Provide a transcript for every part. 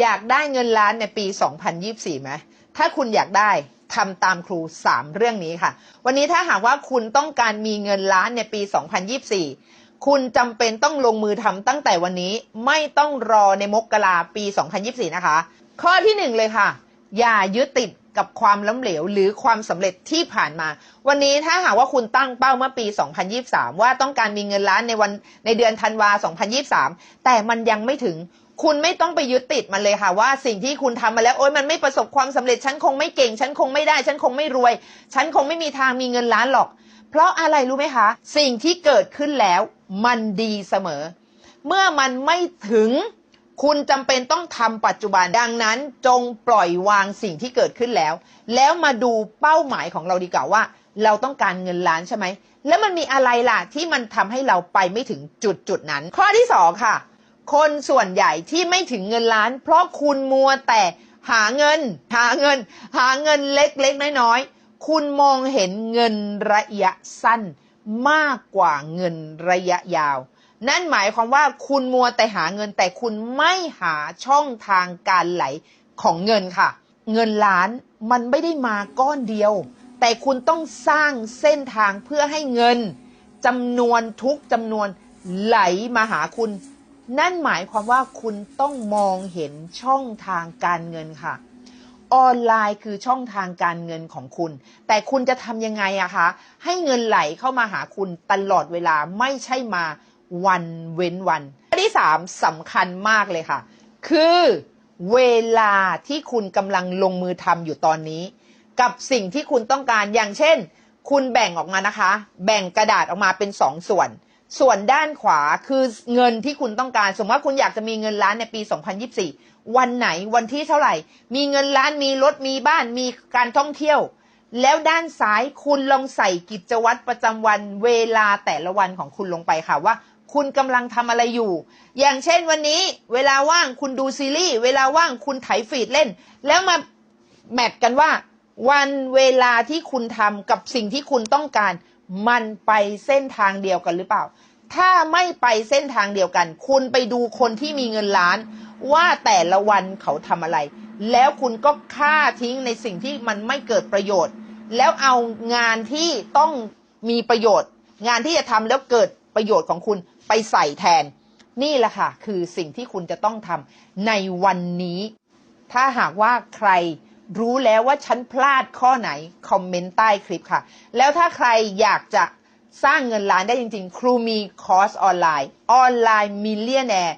อยากได้เงินล้านในปี 2024ไหมถ้าคุณอยากได้ทำตามครู 3 เรื่องนี้ค่ะ วันนี้ถ้าหากว่าคุณต้องการมีเงินล้านในปี 2024 คุณจำเป็นต้องลงมือทำตั้งแต่วันนี้ไม่ต้องรอในมกราปี 2024 นะคะ ข้อที่ 1 เลยค่ะ อย่ายึดติดกับความล้มเหลวหรือความสำเร็จที่ผ่านมา วันนี้ถ้าหากว่าคุณตั้งเป้าเมื่อปี 2023 ว่าต้องการมีเงินล้านในวันในเดือนธันวา 2023 แต่มันยังไม่ถึง คุณไม่ต้องไปยึดติดมันเลยค่ะว่าสิ่งที่คุณทำมาแล้วโอ๊ยมันไม่ประสบความสำเร็จฉันคงไม่เก่ง ฉันคงไม่ได้ ฉันคงไม่รวย ฉันคงไม่มีทางมีเงินล้านหรอก เพราะอะไรรู้ไหมคะ สิ่งที่เกิดขึ้นแล้ว มันดีเสมอ เมื่อมันไม่ถึง คุณจำเป็นต้องทำปัจจุบันดังนั้น จงปล่อยวางสิ่งที่เกิดขึ้นแล้ว แล้วมาดูเป้าหมายของเราดีกว่าว่า เราต้องการเงินล้านใช่ไหมแล้วมันมีอะไรล่ะที่มันทำให้เราไปไม่ถึงจุดจุดนั้น ข้อที่สองค่ะ คนส่วนใหญ่ที่ไม่ถึงเงินล้าน เพราะคุณมัวแต่หาเงิน หาเงิน หาเงินเล็กๆน้อยๆ คุณมองเห็นเงินระยะสั้นมากกว่าเงินระยะยาว นั่นหมายความว่าคุณมัวแต่หาเงินแต่คุณไม่หาช่องทางการไหลของเงินค่ะ เงินล้านมันไม่ได้มาก้อนเดียว แต่คุณต้องสร้างเส้นทางเพื่อให้เงินจำนวนทุกจำนวนไหลมาหาคุณ นั่นหมายความว่าคุณต้องมองเห็นช่องทางการเงินค่ะ ออนไลน์คือช่องทางการเงินของคุณ แต่คุณจะทำยังไงอะคะให้เงินไหลเข้ามาหาคุณตลอดเวลาไม่ใช่มาวันเว้นวันข้อที่สามสำคัญมากเลยค่ะ คือเวลาที่คุณกำลังลงมือทำอยู่ตอนนี้ กับสิ่งที่คุณต้องการอย่างเช่น คุณแบ่งออกมานะคะ แบ่งกระดาษออกมาเป็นสองส่วน ส่วนด้านขวาคือเงินที่คุณต้องการ สมมติว่าคุณอยากจะมีเงินล้านในปี 2024 วันไหนวันที่เท่าไหร่ มีเงินล้านมีรถมีบ้านมีการท่องเที่ยว แล้วด้านซ้ายคุณลองใส่กิจวัตรประจำวันเวลาแต่ละวันของคุณลงไปค่ะว่า คุณกำลังทำอะไรอยู่ อย่างเช่นวันนี้ เวลาว่างคุณดูซีรีส์เวลาว่างคุณไถฟีดเล่น แล้วมาแมทกันว่า วันเวลาที่คุณทำกับสิ่งที่คุณต้องการ มันไปเส้นทางเดียวกันหรือเปล่า ถ้าไม่ไปเส้นทางเดียวกัน คุณไปดูคนที่มีเงินล้าน ว่าแต่ละวันเขาทำอะไร แล้วคุณก็ฆ่าทิ้งในสิ่งที่มันไม่เกิดประโยชน์ แล้วเอางานที่ต้องมีประโยชน์ งานที่จะทำแล้วเกิดประโยชน์ของคุณไปใส่แทน นี่แหละค่ะ คือสิ่งที่คุณจะต้องทำในวันนี้ ถ้าหากว่าใคร รู้แล้วว่าฉันพลาดข้อไหน คอมเมนต์ใต้คลิปค่ะ แล้วถ้าใครอยากจะสร้างเงินล้านได้จริงๆ ครูมีคอร์สออนไลน์ออนไลน์มิลเลียนแอร์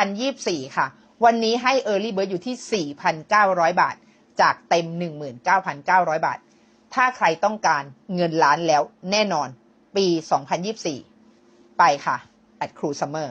2024 ค่ะ วันนี้ให้ Early Bird อยู่ที่ 4,900 บาท จากเต็ม 19,900 บาท ถ้าใครต้องการเงินล้านแล้วแน่นอนปี 2024 ไปค่ะ at Cru Summer